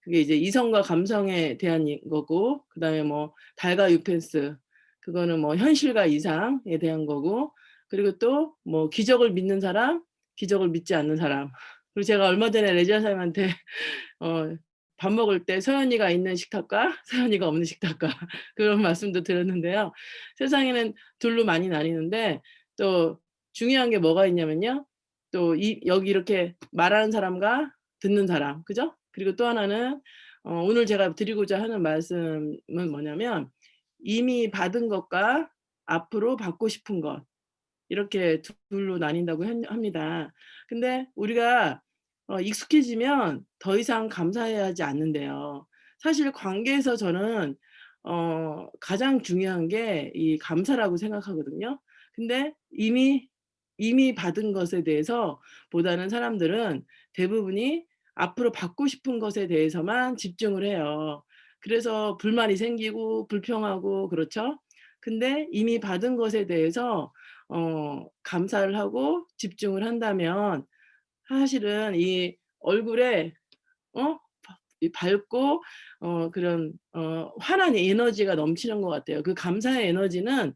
그게 이제 이성과 감성에 대한 이- 거고 그다음에 뭐 달과 유펜스 그거는 뭐 현실과 이상에 대한 거고 그리고 또 뭐 기적을 믿는 사람, 기적을 믿지 않는 사람. 그리고 제가 얼마 전에 레지아 사님한테 어, 밥 먹을 때 서연이가 있는 식탁과 서연이가 없는 식탁과 그런 말씀도 드렸는데요. 세상에는 둘로 많이 나뉘는데 또 중요한 게 뭐가 있냐면요. 또 이, 여기 이렇게 말하는 사람과 듣는 사람, 그죠? 그리고 또 하나는 어, 오늘 제가 드리고자 하는 말씀은 뭐냐면 이미 받은 것과 앞으로 받고 싶은 것 이렇게 둘로 나뉜다고 한- 합니다. 근데 우리가 어, 익숙해지면 더 이상 감사해야 하지 않는데요. 사실 관계에서 저는 어, 가장 중요한 게 이 감사라고 생각하거든요. 근데 이미 이미 받은 것에 대해서 보다는 사람들은 대부분이 앞으로 받고 싶은 것에 대해서만 집중을 해요. 그래서 불만이 생기고 불평하고 그렇죠. 근데 이미 받은 것에 대해서 어, 감사를 하고 집중을 한다면 사실은 이 얼굴에 어? 이 밝고 어, 그런 어, 환한 에너지가 넘치는 것 같아요. 그 감사의 에너지는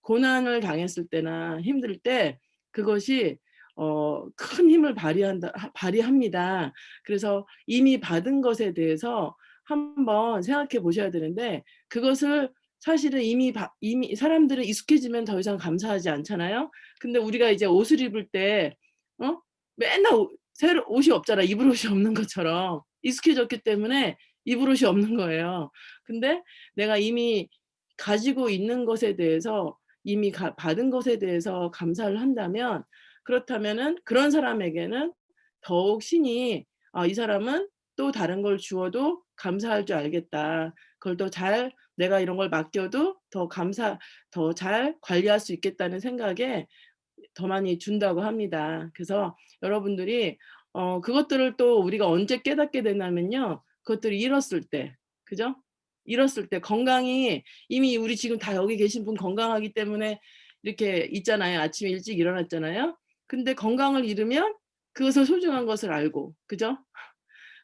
고난을 당했을 때나 힘들 때 그것이 어, 큰 힘을 발휘한다, 하- 발휘합니다. 그래서 이미 받은 것에 대해서 한번 생각해 보셔야 되는데 그것을 사실은 이미 바- 이미 사람들은 익숙해지면 더 이상 감사하지 않잖아요. 근데 우리가 이제 옷을 입을 때 어? 맨날 옷- 새로 옷이 없잖아. 입을 옷이 없는 것처럼 익숙해졌기 때문에 입을 옷이 없는 거예요. 근데 내가 이미 가지고 있는 것에 대해서 이미 가- 받은 것에 대해서 감사를 한다면 그렇다면은 그런 사람에게는 더욱 신이 아, 이 사람은 또 다른 걸 주어도 감사할 줄 알겠다. 그걸 더 잘 내가 이런 걸 맡겨도 더 감사 더 잘 관리할 수 있겠다는 생각에 더 많이 준다고 합니다. 그래서 여러분들이 어, 그것들을 또 우리가 언제 깨닫게 되냐면요. 그것들을 잃었을 때, 그죠? 잃었을 때 건강이 이미 우리 지금 다 여기 계신 분 건강하기 때문에 이렇게 있잖아요. 아침에 일찍 일어났잖아요. 근데 건강을 잃으면 그것을 소중한 것을 알고, 그죠?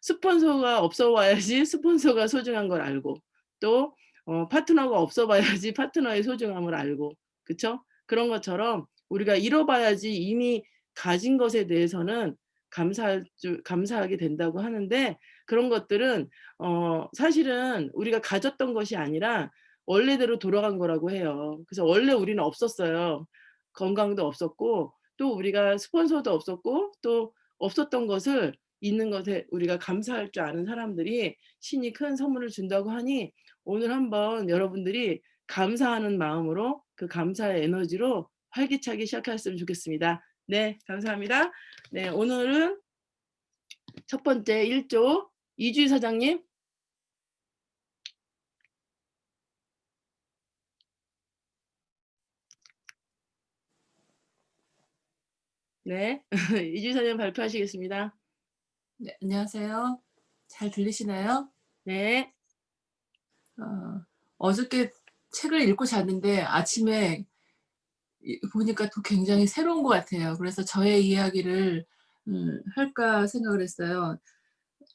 스폰서가 없어 와야지 스폰서가 소중한 걸 알고, 또 어, 파트너가 없어 봐야지 파트너의 소중함을 알고, 그쵸? 그런 것처럼 우리가 잃어봐야지 이미 가진 것에 대해서는 감사할 줄, 감사하게 된다고 하는데 그런 것들은 어, 사실은 우리가 가졌던 것이 아니라 원래대로 돌아간 거라고 해요. 그래서 원래 우리는 없었어요. 건강도 없었고 또 우리가 스폰서도 없었고 또 없었던 것을 있는 것에 우리가 감사할 줄 아는 사람들이 신이 큰 선물을 준다고 하니 오늘 한번 여러분들이 감사하는 마음으로 그 감사의 에너지로 활기차게 시작했으면 좋겠습니다. 네, 감사합니다. 네, 오늘은 첫 번째 1조 이주희 사장님. 네, 이주희 사장님 발표하시겠습니다. 네, 안녕하세요. 잘 들리시나요? 네, 어, 어저께 책을 읽고 잤는데 아침에 이- 보니까 또 굉장히 새로운 것 같아요. 그래서 저의 이야기를 음, 할까 생각을 했어요.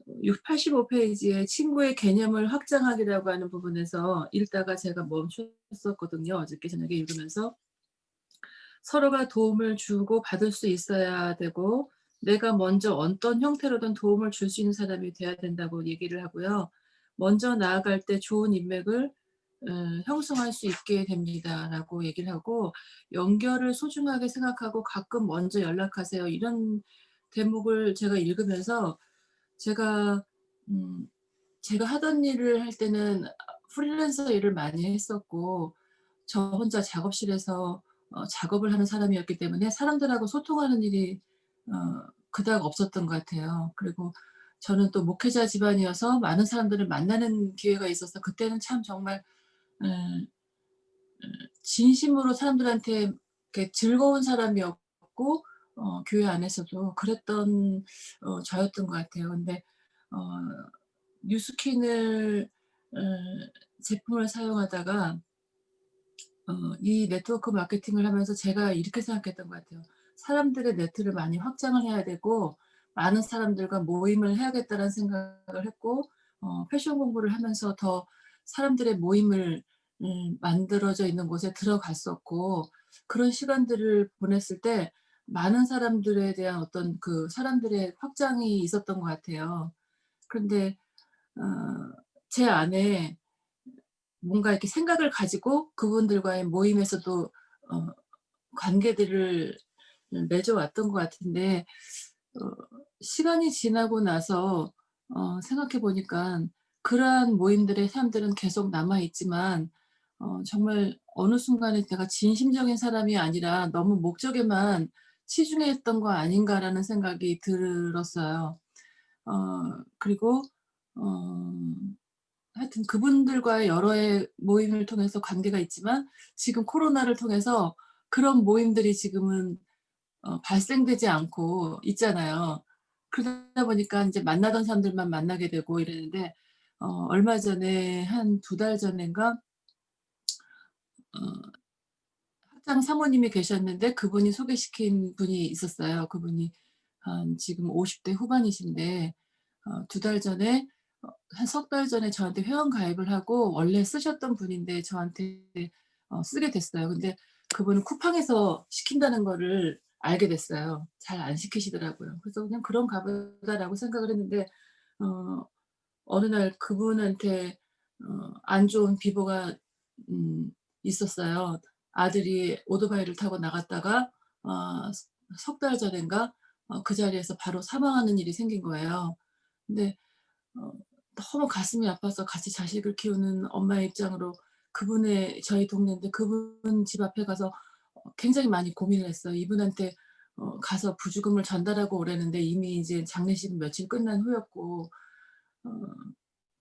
85페이지에 친구의 개념을 확장하기라고 하는 부분에서 읽다가 제가 멈췄었거든요. 어저께 저녁에 읽으면서 서로가 도움을 주고 받을 수 있어야 되고 내가 먼저 어떤 형태로든 도움을 줄 수 있는 사람이 돼야 된다고 얘기를 하고요. 먼저 나아갈 때 좋은 인맥을 음, 형성할 수 있게 됩니다라고 얘기를 하고 연결을 소중하게 생각하고 가끔 먼저 연락하세요. 이런 대목을 제가 읽으면서 제가 음, 제가 하던 일을 할 때는 프리랜서 일을 많이 했었고 저 혼자 작업실에서 어, 작업을 하는 사람이었기 때문에 사람들하고 소통하는 일이 어, 그닥 없었던 것 같아요. 그리고 저는 또 목회자 집안이어서 많은 사람들을 만나는 기회가 있어서 그때는 참 정말 음, 음, 진심으로 사람들한테 즐거운 사람이었고 어, 교회 안에서도 그랬던 어, 저였던 것 같아요. 근데 어, 뉴스킨을 어, 제품을 사용하다가 어, 이 네트워크 마케팅을 하면서 제가 이렇게 생각했던 것 같아요. 사람들의 네트를 많이 확장을 해야 되고 많은 사람들과 모임을 해야겠다는 생각을 했고 어, 패션 공부를 하면서 더 사람들의 모임을 음, 만들어져 있는 곳에 들어갔었고 그런 시간들을 보냈을 때 많은 사람들에 대한 어떤 그 사람들의 확장이 있었던 것 같아요. 그런데 어, 제 안에 뭔가 이렇게 생각을 가지고 그분들과의 모임에서도 어, 관계들을 맺어왔던 것 같은데 어, 시간이 지나고 나서 어, 생각해 보니까 그러한 모임들의 사람들은 계속 남아 있지만 어, 정말 어느 순간에 내가 진심적인 사람이 아니라 너무 목적에만 치중했던 거 아닌가라는 생각이 들었어요. 어, 그리고 어, 하여튼 그분들과의 여러의 모임을 통해서 관계가 있지만 지금 코로나를 통해서 그런 모임들이 지금은 어, 발생되지 않고 있잖아요. 그러다 보니까 이제 만나던 사람들만 만나게 되고 이랬는데 어, 얼마 전에 한 두 달 전인가 어, 학장 사모님이 계셨는데 그분이 소개시킨 분이 있었어요. 그분이 한 지금 50대 후반이신데 어, 두 달 전에 어, 한 석 달 전에 저한테 회원 가입을 하고 원래 쓰셨던 분인데 저한테 어, 쓰게 됐어요. 근데 그분은 쿠팡에서 시킨다는 거를 알게 됐어요. 잘 안 시키시더라고요. 그래서 그냥 그런가 보다라고 생각을 했는데 어, 어느 날 그분한테 어, 안 좋은 비보가 음, 있었어요. 아들이 오토바이를 타고 나갔다가 어, 석달 전인가 어, 그 자리에서 바로 사망하는 일이 생긴 거예요. 근데 어, 너무 가슴이 아파서 같이 자식을 키우는 엄마의 입장으로 그분의 저희 동네인데 그분 집 앞에 가서 어, 굉장히 많이 고민을 했어요. 이분한테 어, 가서 부주금을 전달하고 오라는데 이미 이제 장례식 며칠 끝난 후였고 어,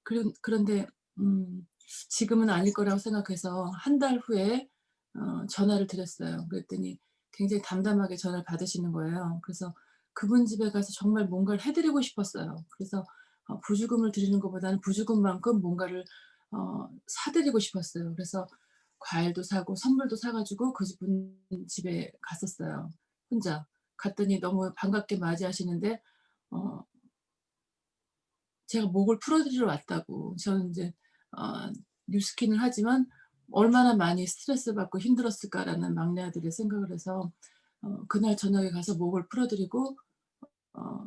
그런 그런데 음, 지금은 아닐 거라고 생각해서 한 달 후에 어, 전화를 드렸어요. 그랬더니 굉장히 담담하게 전화를 받으시는 거예요. 그래서 그분 집에 가서 정말 뭔가를 해드리고 싶었어요. 그래서 어, 부주금을 드리는 것보다는 부주금만큼 뭔가를 어, 사드리고 싶었어요. 그래서 과일도 사고 선물도 사가지고 그 분 집에 갔었어요. 혼자 갔더니 너무 반갑게 맞이하시는데 어, 제가 목을 풀어드리러 왔다고 저는 이제 어, 뉴스킨을 하지만 얼마나 많이 스트레스 받고 힘들었을까라는 막내 아들의 생각을 해서 어, 그날 저녁에 가서 목을 풀어드리고 어,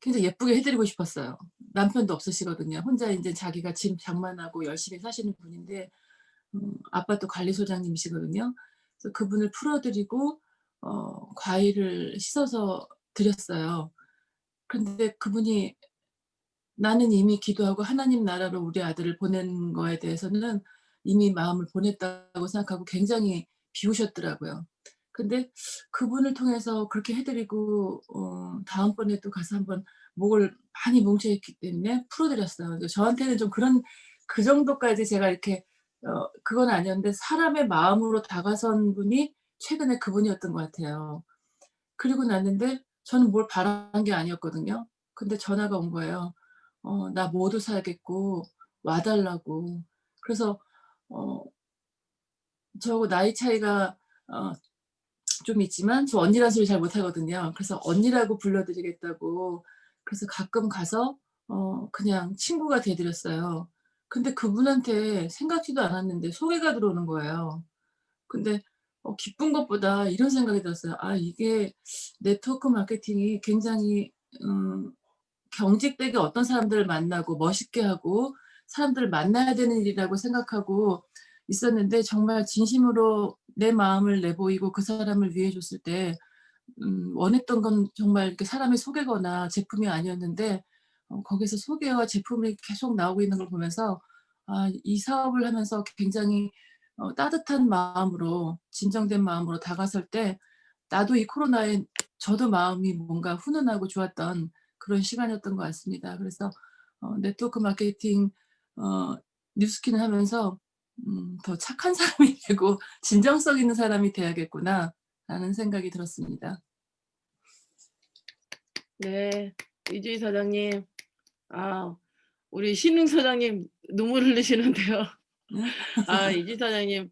굉장히 예쁘게 해드리고 싶었어요. 남편도 없으시거든요. 혼자 이제 자기가 집 장만하고 열심히 사시는 분인데 음, 아빠도 관리소장님이시거든요. 그래서 그분을 풀어드리고 어, 과일을 씻어서 드렸어요. 근데 그분이 나는 이미 기도하고 하나님 나라로 우리 아들을 보낸 거에 대해서는 이미 마음을 보냈다고 생각하고 굉장히 비우셨더라고요. 근데 그분을 통해서 그렇게 해드리고 어, 다음번에 또 가서 한번 목을 많이 뭉쳐있기 때문에 풀어드렸어요. 저한테는 좀 그런 그 정도까지 제가 이렇게 어, 그건 아니었는데 사람의 마음으로 다가선 분이 최근에 그분이었던 것 같아요. 그리고 났는데 저는 뭘 바란 게 아니었거든요. 근데 전화가 온 거예요. 어, 나 모두 살겠고 와달라고. 그래서 어, 저하고 나이 차이가 어, 좀 있지만 저 언니란 소리 잘 못하거든요. 그래서 언니라고 불러드리겠다고 그래서 가끔 가서 어, 그냥 친구가 돼드렸어요. 근데 그분한테 생각지도 않았는데 소개가 들어오는 거예요. 근데 어, 기쁜 것보다 이런 생각이 들었어요. 아 이게 네트워크 마케팅이 굉장히 음, 경직되게 어떤 사람들을 만나고 멋있게 하고 사람들을 만나야 되는 일이라고 생각하고 있었는데 정말 진심으로 내 마음을 내보이고 그 사람을 위해 줬을 때 음, 원했던 건 정말 이렇게 사람의 소개거나 제품이 아니었는데 어, 거기서 소개와 제품이 계속 나오고 있는 걸 보면서 아, 이 사업을 하면서 굉장히 어, 따뜻한 마음으로 진정된 마음으로 다가설 때 나도 이 코로나에 저도 마음이 뭔가 훈훈하고 좋았던 그런 시간이었던 것 같습니다. 그래서 어, 네트워크 마케팅 어, 뉴스킨을 하면서 음, 더 착한 사람이 되고 진정성 있는 사람이 돼야겠구나 라는 생각이 들었습니다. 네, 이주희 사장님. 아, 우리 신흥 사장님 눈물 흘리시는데요. 아, 이주희 사장님,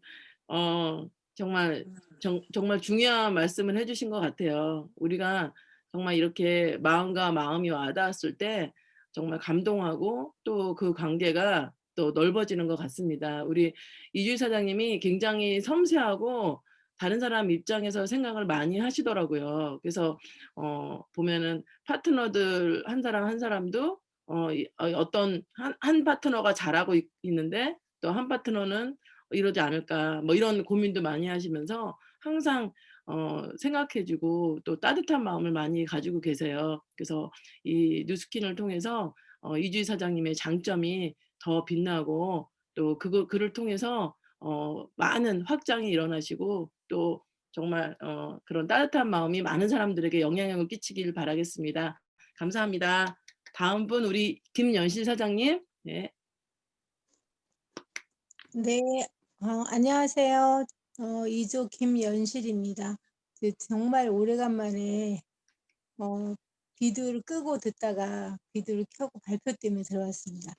어, 정말, 정, 정말 중요한 말씀을 해주신 것 같아요. 우리가 정말 이렇게 마음과 마음이 와 닿았을 때 정말 감동하고 또 그 관계가 또 넓어지는 것 같습니다. 우리 이주희 사장님이 굉장히 섬세하고 다른 사람 입장에서 생각을 많이 하시더라고요. 그래서 어 보면은 파트너들 한 사람 한 사람도 어이어 어떤 한 한 파트너가 잘하고 있 있는데 또 한 파트너는 '이러지 않을까.' 뭐 이런 고민도 많이 하시면서 항상 어 생각해 주고 또 따뜻한 마음을 많이 가지고 계세요. 그래서 이 뉴스킨을 통해서 어 이주희 사장님의 장점이 더 빛나고 또 그거 그를 통해서 어 많은 확장이 일어나시고 또 정말 어 그런 따뜻한 마음이 많은 사람들에게 영향력을 끼치길 바라겠습니다. 감사합니다. 다음 분 우리 김연실 사장님. 네. 네. 어 안녕하세요. 어 2조 김연실입니다. 그 정말 오래간만에 어 비디오를 끄고 듣다가 비디오를 켜고 발표 때문에 들어왔습니다.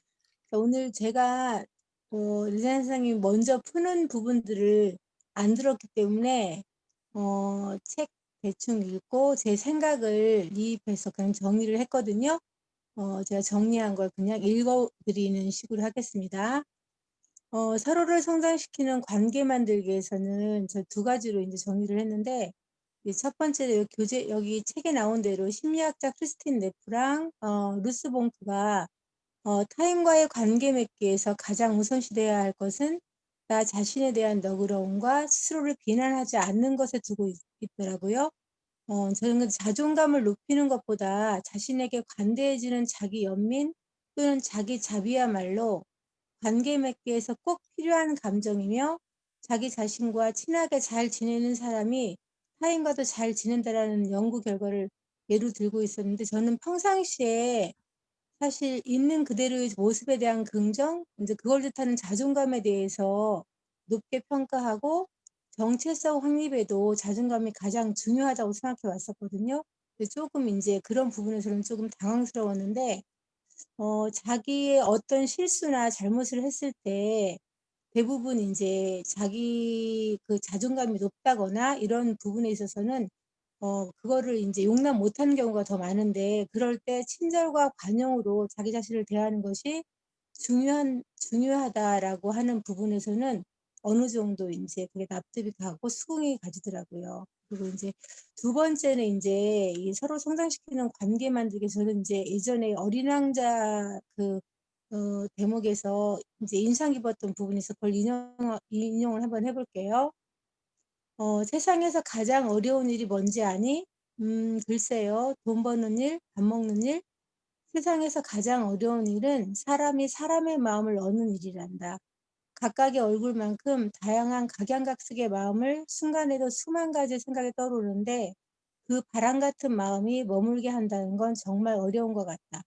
오늘 제가 어 리사님 선생님이 먼저 푸는 부분들을 안 들었기 때문에 어 책 대충 읽고 제 생각을 이입해서 그냥 정리를 했거든요. 어 제가 정리한 걸 그냥 읽어 드리는 식으로 하겠습니다. 어 서로를 성장시키는 관계 만들기 위해서는 저 두 가지로 인제 정리를 했는데 이첫 번째로 요 교재 여기 책에 나온 대로 심리학자 크리스틴 네프랑 어 루스 봉투가 어 타인과의 관계 맺기에서 가장 우선시 돼야 할 것은 나 자신에 대한 너그러움과 스스로를 비난하지 않는 것에 두고 있 있더라고요. 어 저는 그 자존감을 높이는 것보다 자신에게 관대해지는 자기 연민 또는 자기 자비야말로 관계 맺기에서 꼭 필요한 감정이며 자기 자신과 친하게 잘 지내는 사람이 타인과도 잘 지낸다라는 연구 결과를 예로 들고 있었는데 저는 평상시에 사실 있는 그대로의 모습에 대한 긍정 인제 그걸 뜻하는 자존감에 대해서 높게 평가하고 정체성 확립에도 자존감이 가장 중요하다고 생각해 왔었거든요. 쪼금 인제 그런 부분에서는 쪼금 당황스러웠는데 어 자기의 어떤 실수나 잘못을 했을 때 대부분 인제 자기 그 자존감이 높다거나 이런 부분에 있어서는 어 그거를 인제 용납 못하는 경우가 더 많은데 그럴 때 친절과 관용으로 자기 자신을 대하는 것이 중요한 중요하다라고 하는 부분에서는 어느 정도 인제 그게 납득이 가고 수긍이 가지더라고요. 그리고 인제 두 번째는 인제 이 서로 성장시키는 관계 만들기 위해서는 인제 예전에 어린 왕자 그 어 대목에서 인제 인상 깊었던 부분이 있어서 그걸 인용 인용을 한번 해 볼게요. 어 "세상에서 가장 어려운 일이 뭔지 아니? 음 글쎄요. 돈 버는 일, 밥 먹는 일. 세상에서 가장 어려운 일은 사람이 사람의 마음을 얻는 일이란다. 각각의 얼굴만큼 다양한 각양각색의 마음을 순간에도 수만 가지의 생각이 떠오르는데 그 바람 같은 마음이 머물게 한다는 건 정말 어려운 것 같다."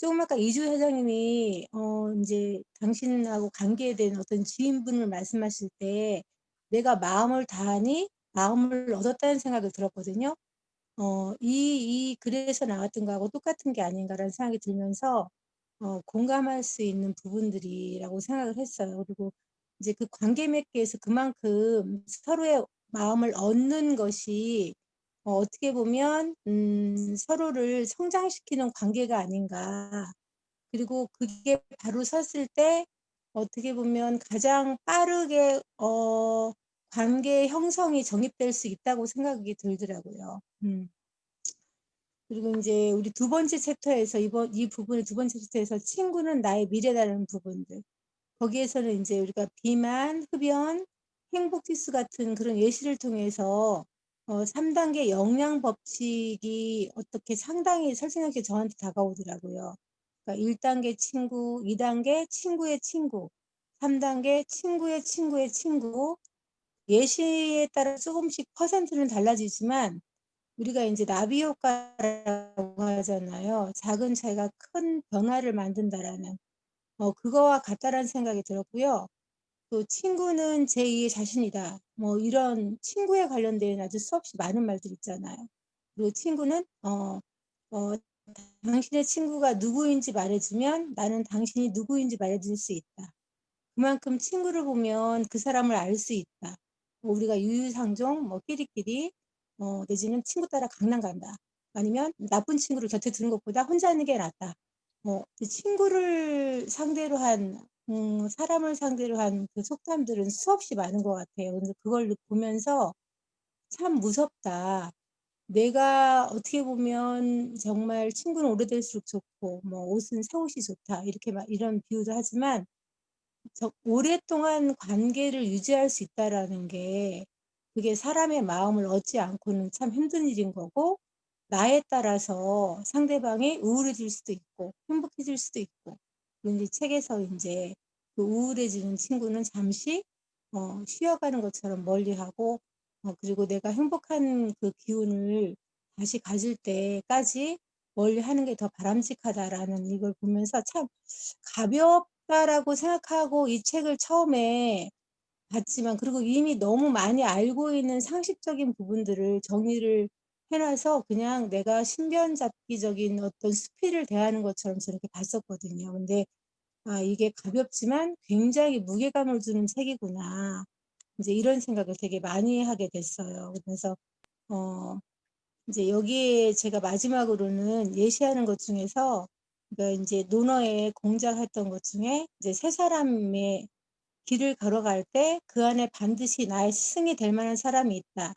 조금 아까 이주희 사장님이 어 인제 당신하고 관계에 대한 어떤 지인분을 말씀하실 때' 내가 마음을 다하니 마음을 얻었다.'는 생각이 들었거든요. 어 이 이 글에서 나왔던 거하고 똑같은 게 아닌가라는 생각이 들면서 어 공감할 수 있는 부분들이라고 생각을 했어요. 그리고 이제 그 관계 맺기에서 그만큼 서로의 마음을 얻는 것이 어 어떻게 보면 음 '서로를 성장시키는 관계가 아닌가.' 그리고 그게 바로 섰을 때 어떻게 보면 가장 빠르게 어 관계 형성이 정립될 수 있다고 생각이 들더라고요. 음. 그리고 인제 우리 두 번째 챕터에서 이번 이 부분의 두 번째 챕터에서 친구는 나의 미래라는 부분들. 거기에서는 인제 우리가 비만, 흡연, 행복 지수 같은 그런 예시를 통해서 어 3 단계 영양 법칙이 어떻게 상당히 설득력 있게 저한테 다가오더라고요. 그러니까 1 단계 친구, 2 단계 친구의 친구, 3 단계 친구의 친구의 친구. 예시에 따라 쪼금씩 퍼센트는 달라지지만 우리가 인제 나비 효과라고 하잖아요. '작은 차이가 큰 변화를 만든다.'라는 어 그거와 같다라는 생각이 들었고요. 또 "친구는 제2의 자신이다." 뭐 이런 친구에 관련된 아주 수없이 많은 말들 있잖아요. 그리고 친구는 어 어 "당신의 친구가 누구인지 말해 주면 나는 당신이 누구인지 말해 줄 수 있다. 그만큼 친구를 보면 그 사람을 알 수 있다." 뭐 우리가 유유상종 뭐 끼리끼리 어 내지는 친구 따라 강남 간다. 아니면 나쁜 친구를 곁에 두는 것보다 혼자 있는 게 낫다. 뭐 친구를 상대로 한 음, 사람을 상대로 한 그 속담들은 수없이 많은 것 같아요. 근데 그걸 보면서 참 무섭다. 내가 어떻게 보면 정말 친구는 오래될수록 좋고 뭐 옷은 새 옷이 좋다 이렇게 막 이런 비유도 하지만 저 오랫동안 관계를 유지할 수 있다라는 게 그게 사람의 마음을 얻지 않고는 참 힘든 일인 거고 나에 따라서 상대방이 우울해질 수도 있고 행복해질 수도 있고 이제 책에서 이제 그 우울해지는 친구는 잠시 어, 쉬어가는 것처럼 멀리하고 어, 그리고 내가 행복한 그 기운을 다시 가질 때까지 멀리하는 게 더 바람직하다라는 이걸 보면서 참 가볍 다라고 생각하고 이 책을 처음에 봤지만 그리고 이미 너무 많이 알고 있는 상식적인 부분들을 정리를 해놔서 그냥 내가 신변잡기적인 어떤 수필을 대하는 것처럼 저렇게 봤었거든요. 근데 아, 이게 가볍지만 굉장히 무게감을 주는 책이구나. 이제 이런 생각을 되게 많이 하게 됐어요. 그래서 어, 이제 여기에 제가 마지막으로는 예시하는 것 중에서 그러니까 이제 논어에 공작했던 것 중에 이제 세 사람의 길을 걸어갈 때 그 안에 반드시 나의 스승이 될 만한 사람이 있다.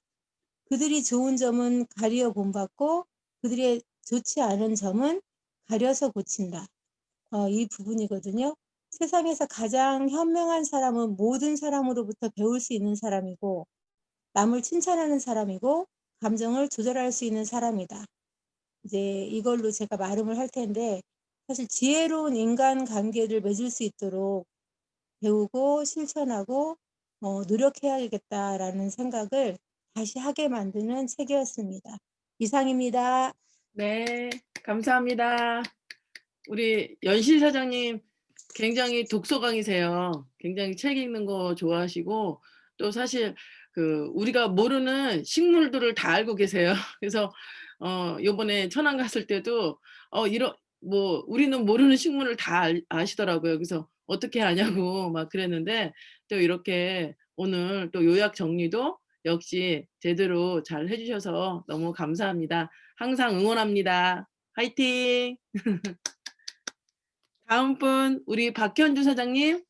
그들이 좋은 점은 가리어 본받고 그들의 좋지 않은 점은 가려서 고친다. 어, 이 부분이거든요. 세상에서 가장 현명한 사람은 모든 사람으로부터 배울 수 있는 사람이고 남을 칭찬하는 사람이고 감정을 조절할 수 있는 사람이다. 이제 이걸로 제가 말음을 할 텐데 사실 지혜로운 인간 관계를 맺을 수 있도록 배우고 실천하고 어, 노력해야겠다라는 생각을 다시 하게 만드는 책이었습니다. 이상입니다. 네, 감사합니다. 우리 연실 사장님 굉장히 독서광이세요. 굉장히 책 읽는 거 좋아하시고 또 사실 그 우리가 모르는 식물들을 다 알고 계세요. 그래서 어 요번에 천안 갔을 때도 어 이런 뭐 우리는 모르는 식물을 다 알- 아시더라고요. 그래서 어떻게 아냐고 막 그랬는데 또 이렇게 오늘 또 요약 정리도 역시 제대로 잘 해주셔서 너무 감사합니다. 항상 응원합니다. 화이팅! 다음 분 우리 박현주 사장님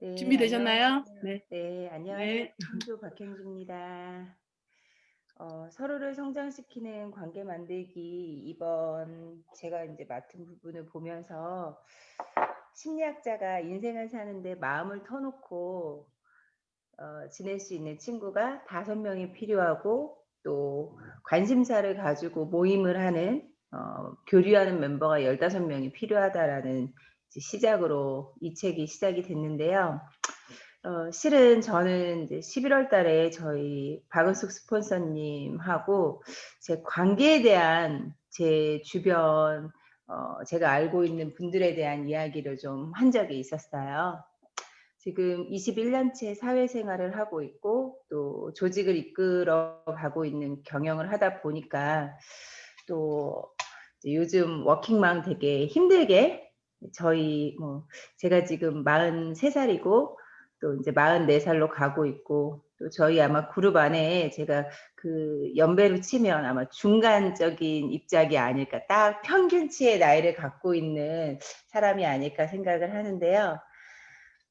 네, 준비되셨나요? 안녕하세요. 네. 네, 안녕하세요. 네. 박현주입니다. 어, 서로를 성장시키는 관계 만들기 이번 제가 이제 맡은 부분을 보면서 심리학자가 인생을 사는데 마음을 터놓고 어, 지낼 수 있는 친구가 다섯 명이 필요하고 또 관심사를 가지고 모임을 하는 어, 교류하는 멤버가 열다섯 명이 필요하다라는 시작으로 이 책이 시작이 됐는데요. 어, 실은 저는 이제 11월 달에 저희 박은숙 스폰서님하고 제 관계에 대한 제 주변 어, 제가 알고 있는 분들에 대한 이야기를 좀 한 적이 있었어요. 지금 21년째 사회생활을 하고 있고 또 조직을 이끌어 가고 있는 경영을 하다 보니까 또 요즘 워킹맘 되게 힘들게 저희 뭐 제가 지금 43살이고 또 이제 44살로 가고 있고 또 저희 아마 그룹 안에 제가 그 연배로 치면 아마 중간적인 입장이 아닐까 딱 평균치의 나이를 갖고 있는 사람이 아닐까 생각을 하는데요.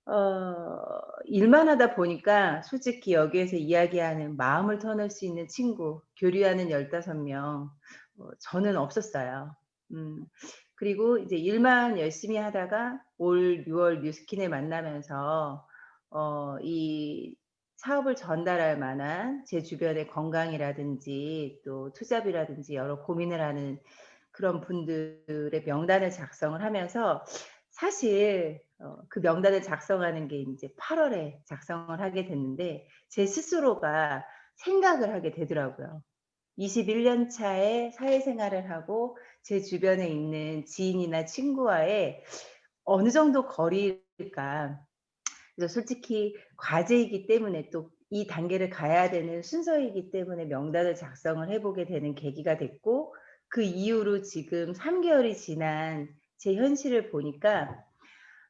어, 일만 하다 보니까 솔직히 여기에서 이야기하는 마음을 터낼 수 있는 친구, 교류하는 15명, 어, 저는 없었어요. 음, 그리고 이제 일만 열심히 하다가 올 6월 뉴스킨을 만나면서 어, 이 사업을 전달할 만한 제 주변의 건강이라든지 또 투잡이라든지 여러 고민을 하는 그런 분들의 명단을 작성을 하면서 사실 어, 그 명단을 작성하는 게 이제 8월에 작성을 하게 됐는데 제 스스로가 생각을 하게 되더라고요. 21년 차에 사회생활을 하고 제 주변에 있는 지인이나 친구와의 어느 정도 거리일까. 그래서 솔직히 과제이기 때문에 또 이 단계를 가야 되는 순서이기 때문에 명단을 작성을 해보게 되는 계기가 됐고 그 이후로 지금 3개월이 지난 제 현실을 보니까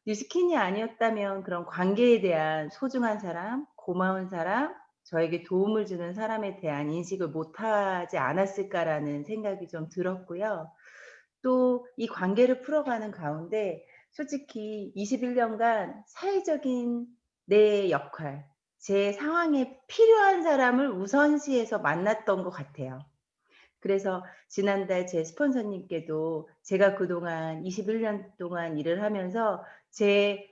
뉴스킨이 아니었다면 그런 관계에 대한 소중한 사람, 고마운 사람, 저에게 도움을 주는 사람에 대한 인식을 못하지 않았을까라는 생각이 좀 들었고요. 또 이 관계를 풀어가는 가운데 솔직히 21년간 사회적인 내 역할, 제 상황에 필요한 사람을 우선시해서 만났던 것 같아요. 그래서 지난달 제 스폰서님께도 제가 그동안 21년 동안 일을 하면서 제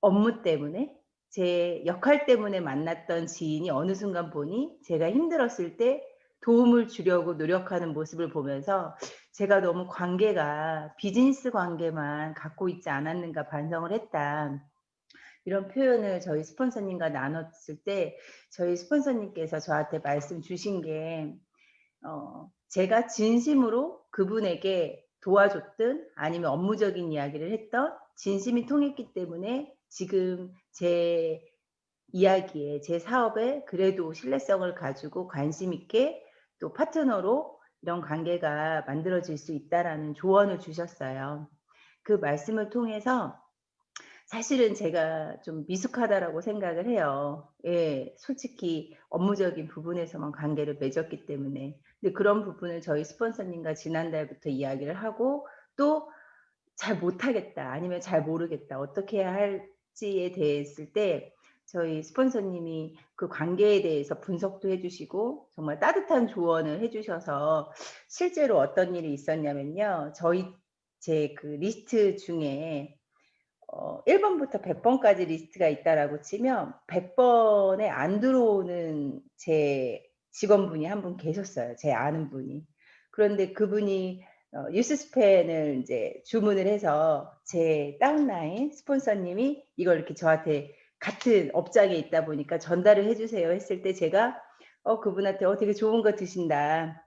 업무 때문에 제 역할 때문에 만났던 지인이 어느 순간 보니 제가 힘들었을 때 도움을 주려고 노력하는 모습을 보면서 제가 너무 관계가 비즈니스 관계만 갖고 있지 않았는가 반성을 했다. 이런 표현을 저희 스폰서님과 나눴을 때 저희 스폰서님께서 저한테 말씀 주신 게 어, 제가 진심으로 그분에게 도와줬든 아니면 업무적인 이야기를 했던 진심이 통했기 때문에 지금 제 이야기에 제 사업에 그래도 신뢰성을 가지고 관심 있게 또 파트너로 이런 관계가 만들어질 수 있다라는 조언을 주셨어요. 그 말씀을 통해서 사실은 제가 좀 미숙하다라고 생각을 해요. 예, 솔직히 업무적인 부분에서만 관계를 맺었기 때문에. 근데 그런 부분을 저희 스폰서님과 지난달부터 이야기를 하고 또 잘 못하겠다 아니면 잘 모르겠다 어떻게 해야 할지에 대했을 때 저희 스폰서님이 그 관계에 대해서 분석도 해주시고 정말 따뜻한 조언을 해주셔서 실제로 어떤 일이 있었냐면요. 저희 제 그 리스트 중에 어, 1번부터 100번까지 리스트가 있다라고 치면 100번에 안 들어오는 제 직원분이 한 분 계셨어요. 제 아는 분이. 그런데 그분이 어, 뉴스스팬을 이제 주문을 해서 제 다운라인 스폰서님이 이걸 이렇게 저한테 같은 업장에 있다 보니까 전달을 해주세요 했을 때 제가 어 그분한테 어 되게 좋은 거 드신다.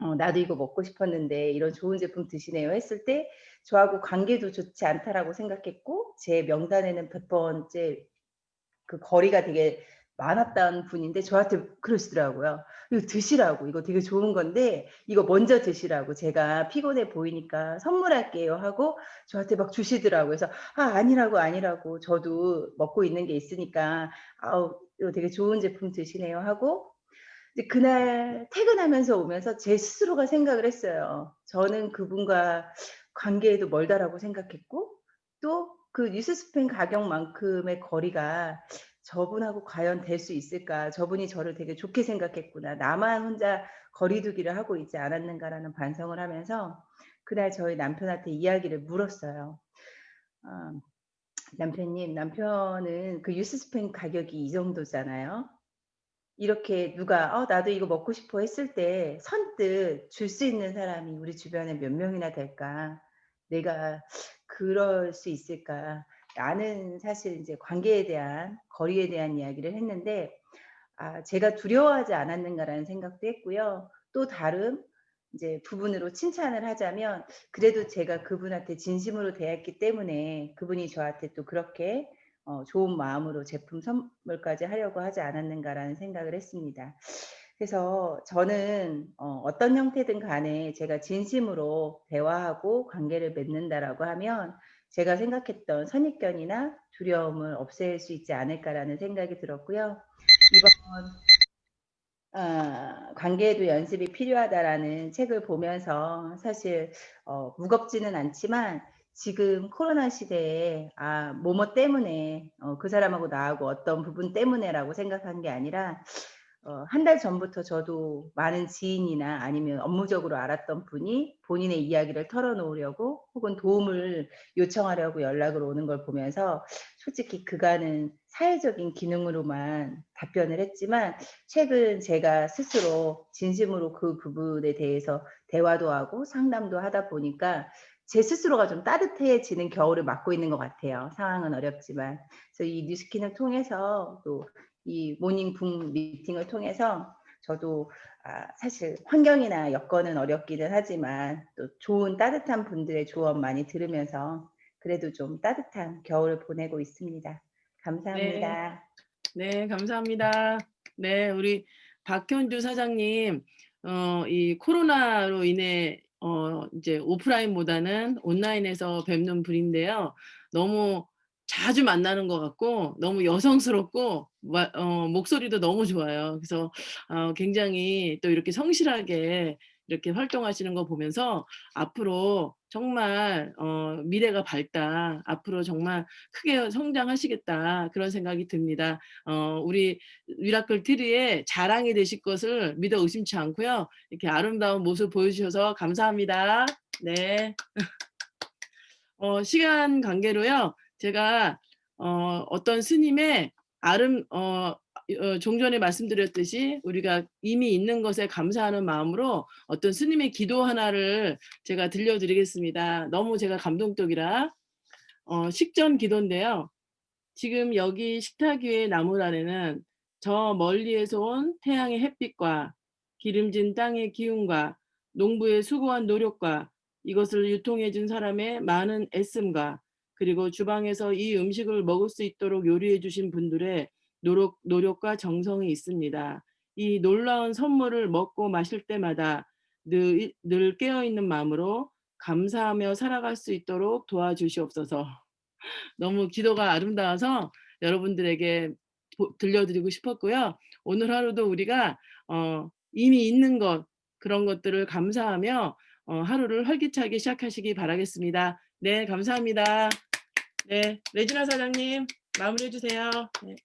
어 나도 이거 먹고 싶었는데 이런 좋은 제품 드시네요 했을 때 저하고 관계도 좋지 않다라고 생각했고 제 명단에는 100번째 그 거리가 되게 많았던 분인데 저한테 그러시더라고요. 이거 드시라고 이거 되게 좋은 건데 이거 먼저 드시라고 제가 피곤해 보이니까 선물할게요 하고 저한테 막 주시더라고요. 그래서 아 아니라고 아니라고 저도 먹고 있는 게 있으니까 아우 이거 되게 좋은 제품 드시네요 하고 그날 퇴근하면서 오면서 제 스스로가 생각을 했어요. 저는 그분과 관계에도 멀다라고 생각했고 또 그 뉴스스팬 가격만큼의 거리가 저분하고 과연 될 수 있을까? 저분이 저를 되게 좋게 생각했구나. 나만 혼자 거리두기를 하고 있지 않았는가라는 반성을 하면서 그날 저희 남편한테 이야기를 물었어요. 아, 남편님, 남편은 그 뉴스스팬 가격이 이 정도잖아요. 이렇게 누가 어, 나도 이거 먹고 싶어 했을 때 선뜻 줄 수 있는 사람이 우리 주변에 몇 명이나 될까? 내가 그럴 수 있을까? 나는 사실 이제 관계에 대한 거리에 대한 이야기를 했는데 아, 제가 두려워하지 않았는가라는 생각도 했고요. 또 다른 이제 부분으로 칭찬을 하자면 그래도 제가 그분한테 진심으로 대했기 때문에 그분이 저한테 또 그렇게 어, 좋은 마음으로 제품 선물까지 하려고 하지 않았는가라는 생각을 했습니다. 그래서 저는 어, 어떤 형태든 간에 제가 진심으로 대화하고 관계를 맺는다라고 하면 제가 생각했던 선입견이나 두려움을 없앨 수 있지 않을까라는 생각이 들었고요. 이번 아, 관계에도 연습이 필요하다라는 책을 보면서 사실 어, 무겁지는 않지만 지금 코로나 시대에 아 뭐뭐 때문에 어, 그 사람하고 나하고 어떤 부분 때문에라고 생각한 게 아니라 어, 한 달 전부터 저도 많은 지인이나 아니면 업무적으로 알았던 분이 본인의 이야기를 털어놓으려고 혹은 도움을 요청하려고 연락을 오는 걸 보면서 솔직히 그간은 사회적인 기능으로만 답변을 했지만 최근 제가 스스로 진심으로 그 부분에 대해서 대화도 하고 상담도 하다 보니까 제 스스로가 좀 따뜻해지는 겨울을 맞고 있는 것 같아요. 상황은 어렵지만. 그래서 이 뉴스킨을 통해서 또 이 모닝북 미팅을 통해서 저도 아, 사실 환경이나 여건은 어렵기는 하지만 또 좋은 따뜻한 분들의 조언 많이 들으면서 그래도 좀 따뜻한 겨울을 보내고 있습니다. 감사합니다. 네, 감사합니다. 네, 우리 박현주 사장님, 어, 이 코로나로 인해 어, 이제 오프라인보다는 온라인에서 뵙는 분인데요. 너무 자주 만나는 것 같고 너무 여성스럽고 마- 어, 목소리도 너무 좋아요. 그래서 어, 굉장히 또 이렇게 성실하게 이렇게 활동하시는 거 보면서 앞으로 정말 어, 미래가 밝다. 앞으로 정말 크게 성장하시겠다. 그런 생각이 듭니다. 어, 우리 미라클 트리의 자랑이 되실 것을 믿어 의심치 않고요. 이렇게 아름다운 모습 보여주셔서 감사합니다. 네. 어, 시간 관계로요. 제가 어, 어떤 스님의 아름 어, 어, 종전에 말씀드렸듯이 우리가 이미 있는 것에 감사하는 마음으로 어떤 스님의 기도 하나를 제가 들려드리겠습니다. 너무 제가 감동적이라 어, 식전 기도인데요. 지금 여기 식탁 위의 나무 아래는 저 멀리에서 온 태양의 햇빛과 기름진 땅의 기운과 농부의 수고한 노력과 이것을 유통해 준 사람의 많은 애씀과 그리고 주방에서 이 음식을 먹을 수 있도록 요리해 주신 분들의 노력, 노력과 정성이 있습니다. 이 놀라운 선물을 먹고 마실 때마다 늘, 늘 깨어있는 마음으로 감사하며 살아갈 수 있도록 도와주시옵소서. 너무 기도가 아름다워서 여러분들에게 보- 들려드리고 싶었고요. 오늘 하루도 우리가 어, 이미 있는 것 그런 것들을 감사하며 어, 하루를 활기차게 시작하시기 바라겠습니다. 네, 감사합니다. 네, 레지나 사장님 마무리해 주세요. 네.